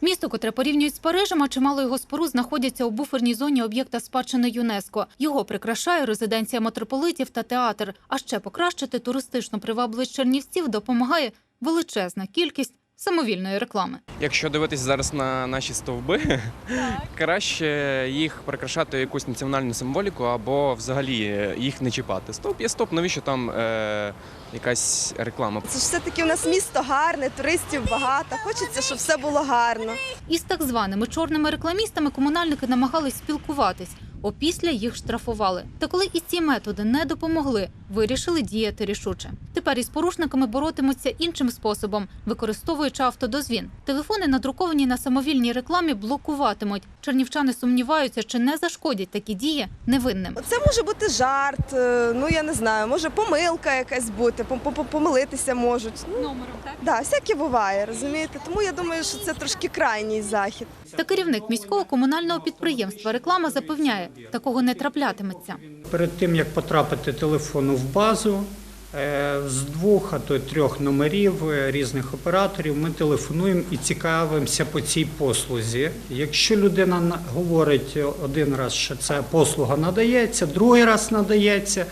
Місто, котре порівнюють з Парижем, а чимало його споруд знаходяться у буферній зоні об'єкта спадщини ЮНЕСКО. Його прикрашає резиденція митрополитів та театр. А ще покращити туристичну привабливість чернівців допомагає величезна кількість самовільної реклами. Якщо дивитися зараз на наші стовби, краще їх прикрашати якусь національну символіку або взагалі їх не чіпати. Стовп є стовп, навіщо там е, якась реклама? Це ж все-таки у нас місто гарне, туристів багато. Хочеться, щоб все було гарно. Із так званими чорними рекламістами комунальники намагались спілкуватись. Опісля їх штрафували. Та коли і ці методи не допомогли, вирішили діяти рішуче. Тепер із порушниками боротимуться іншим способом, використовуючи автодозвін. Телефони, надруковані на самовільній рекламі, блокуватимуть. Чернівчани сумніваються, чи не зашкодять такі дії невинним. Це може бути жарт, е, ну я не знаю, може помилка якась бути, пом- пом- помилитися можуть. Ну, Номером так да, всяке буває, розумієте? Тому я думаю, що це трошки крайній захід. Та керівник міського комунального підприємства реклама запевняє, такого не траплятиметься. Перед тим як потрапити телефону в базу, е, з двох, а то й трьох номерів е, різних операторів ми телефонуємо і цікавимося по цій послузі. Якщо людина говорить один раз, що ця послуга надається, другий раз надається,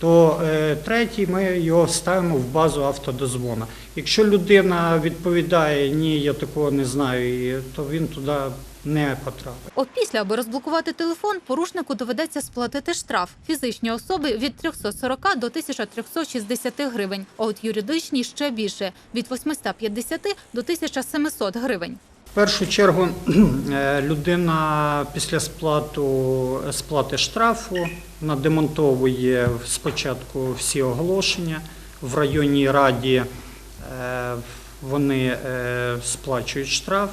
то е, третій ми його ставимо в базу автодозвона. Якщо людина відповідає ні, я такого не знаю, то він туди не потрапить. Опісля, аби розблокувати телефон, порушнику доведеться сплатити штраф фізичній особи від 340 до 1360 гривень, а от юридичній ще більше – від 850 до 1700 гривень. В першу чергу е, людина після сплату, сплати штрафу надемонтовує спочатку всі оголошення. В районній раді е, вони е, сплачують штраф,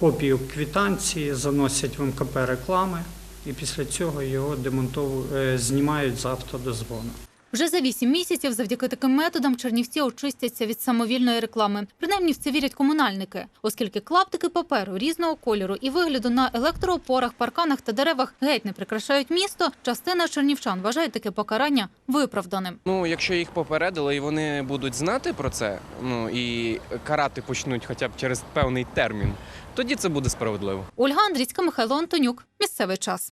копію квитанції заносять в МКП реклами і після цього його демонтовують, е, знімають з автодозвону. Вже за вісім місяців завдяки таким методам чернівці очистяться від самовільної реклами. Принаймні в це вірять комунальники, оскільки клаптики паперу різного кольору і вигляду на електроопорах, парканах та деревах геть не прикрашають місто. Частина чернівчан вважає таке покарання виправданим. Ну, якщо їх попередили і вони будуть знати про це, ну і карати почнуть хоча б через певний термін, тоді це буде справедливо. Ольга Андрійська, Михайло Антонюк. Місцевий час.